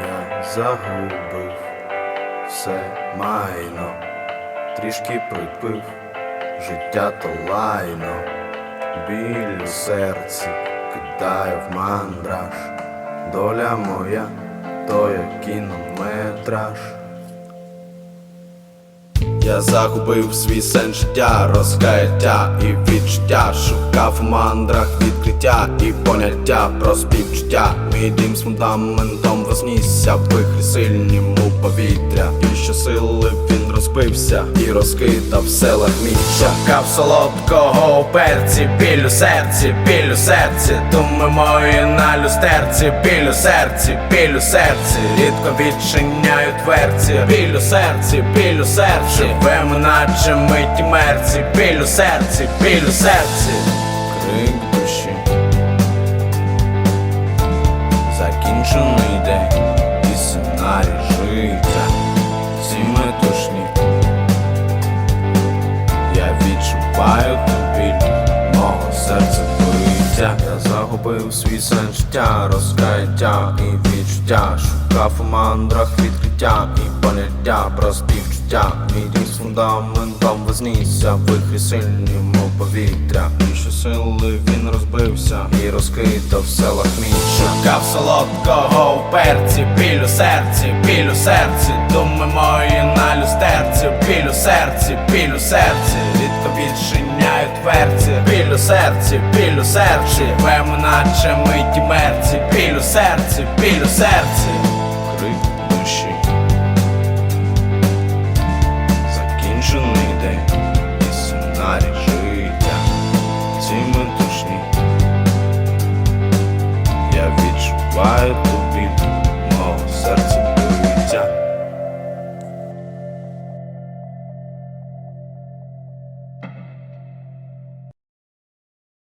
Я загубив. Все майно, трішки припив, життя то лайно, біль у серці кидає в мандраж, доля моя, то як кінометраж. Я загубив свій сенс життя, розкаяття і відчуття. Шукав в мандрах відкриття і поняття про співчуття. Мій дім з фундаментом вознісся вихрі сильнім у повітря. І щосили він розбився і розкидав в селах мій Шукав солодкого у перці, біль у серці, біль у серці. Думи мої на люстерці, біль у серці, біль у серці. Рідко відчиняю дверці, біль у серці, біль у серці. Живемо наче миті мерці, біль у серці, біль у серці відчуваю ту біль мого серця биття Я загубив свій сенс життя, розкаяття і відчуття. Шукав у мандрах відкриття і поняття про співчуття. Мій дім з фундаментом вознісся в вихрі сильнім у повітря. І щосили він розбився і розкидав в селах мій. Шукав солодкого у перці, біль у серці, біль у серці. Думи мої на люстерці, біль у серці, біль серці дверці, біль у серці, біль у серці, Вемо наче миті мерці, біль у серці, біль у серці, крик душі, закінчений день. І сценарій життя ці метушні, я відчуваю.